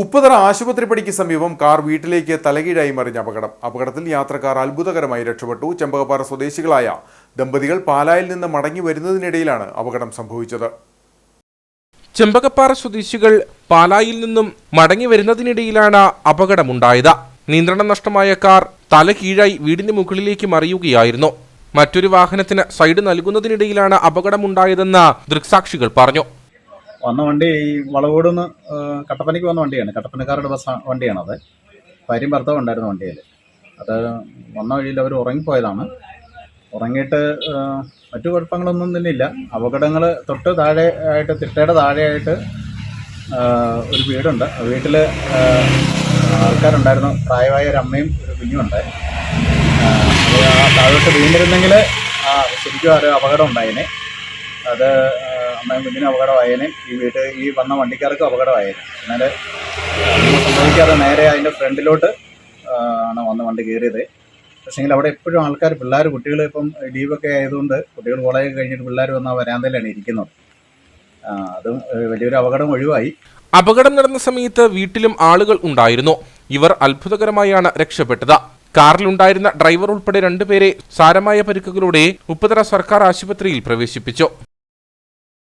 ഉപ്പുതറ ആശുപത്രിപ്പടിക്ക് സമീപം കാർ വീട്ടിലേക്ക് തലകീഴായി മറിഞ്ഞ അപകടം. അപകടത്തിൽ യാത്രക്കാർ അത്ഭുതകരമായി രക്ഷപ്പെട്ടു. ചെമ്പകപ്പാറ സ്വദേശികളായ ദമ്പതികൾ പാലായിൽ നിന്ന് മടങ്ങി വരുന്നതിനിടയിലാണ് അപകടം സംഭവിച്ചത്. ചെമ്പകപ്പാറ സ്വദേശികൾ പാലായിൽ നിന്നും മടങ്ങി വരുന്നതിനിടയിലാണ് അപകടമുണ്ടായത്. നിയന്ത്രണം നഷ്ടമായ കാർ തല കീഴായി വീടിന് മുകളിലേക്ക് മറിയുകയായിരുന്നു. മറ്റൊരു വാഹനത്തിന് സൈഡ് നൽകുന്നതിനിടയിലാണ് അപകടമുണ്ടായതെന്ന് ദൃക്സാക്ഷികൾ പറഞ്ഞു. വന്ന വണ്ടി ഈ വളവോടുന്ന് കട്ടപ്പനയ്ക്ക് വന്ന വണ്ടിയാണ്. കട്ടപ്പനക്കാരുടെ ബസ് വണ്ടിയാണത് ഭാര്യയും ഭർത്താവും ഉണ്ടായിരുന്നു വണ്ടിയിൽ അത് വന്ന വഴിയിൽ അവർ ഉറങ്ങിപ്പോയതാണ്. ഉറങ്ങിയിട്ട് മറ്റു കുഴപ്പങ്ങളൊന്നും തന്നെ ഇല്ല അപകടങ്ങൾ തൊട്ട് താഴെ ആയിട്ട് തിട്ടയുടെ താഴെയായിട്ട് ഒരു വീടുണ്ട്. ആ വീട്ടിൽ ആൾക്കാരുണ്ടായിരുന്നു. പ്രായമായ ഒരു അമ്മയും ഒരു കുഞ്ഞുമുണ്ട്. താഴോട്ട് വീണിരുന്നെങ്കിൽ ശരിക്കും ഒരു അപകടം ഉണ്ടായിനെ. അത് അമ്മയും കുഞ്ഞിനും അപകടമായേനെ. ഈ വീട്ട് ഈ വന്ന വണ്ടിക്കാർക്കും അപകടമായേനെ. എന്നാൽ സംഭവിക്കാതെ നേരെ അതിന്റെ ഫ്രണ്ടിലോട്ട് ആണ് വന്ന് വണ്ടി കയറിയത്. പക്ഷേങ്കിൽ അവിടെ എപ്പോഴും ആൾക്കാർ പിള്ളേർ കുട്ടികൾ ഇപ്പം ലീവൊക്കെ ആയതുകൊണ്ട് കുട്ടികൾ കോളേജ് കഴിഞ്ഞിട്ട് പിള്ളേർ വന്ന വരാന്തയിലാണ് ഇരിക്കുന്നത്. അതും വലിയൊരു അപകടം ഒഴിവായി. അപകടം നടന്ന സമയത്ത് വീട്ടിലും ആളുകൾ ഉണ്ടായിരുന്നു. ഇവർ അത്ഭുതകരമായാണ് രക്ഷപ്പെട്ടത്. കാറിലുണ്ടായിരുന്ന ഡ്രൈവർ ഉൾപ്പെടെ രണ്ടുപേരെ സാരമായ പരിക്കുകളോടെ ഉപ്പതര സർക്കാർ ആശുപത്രിയിൽ പ്രവേശിപ്പിച്ചു.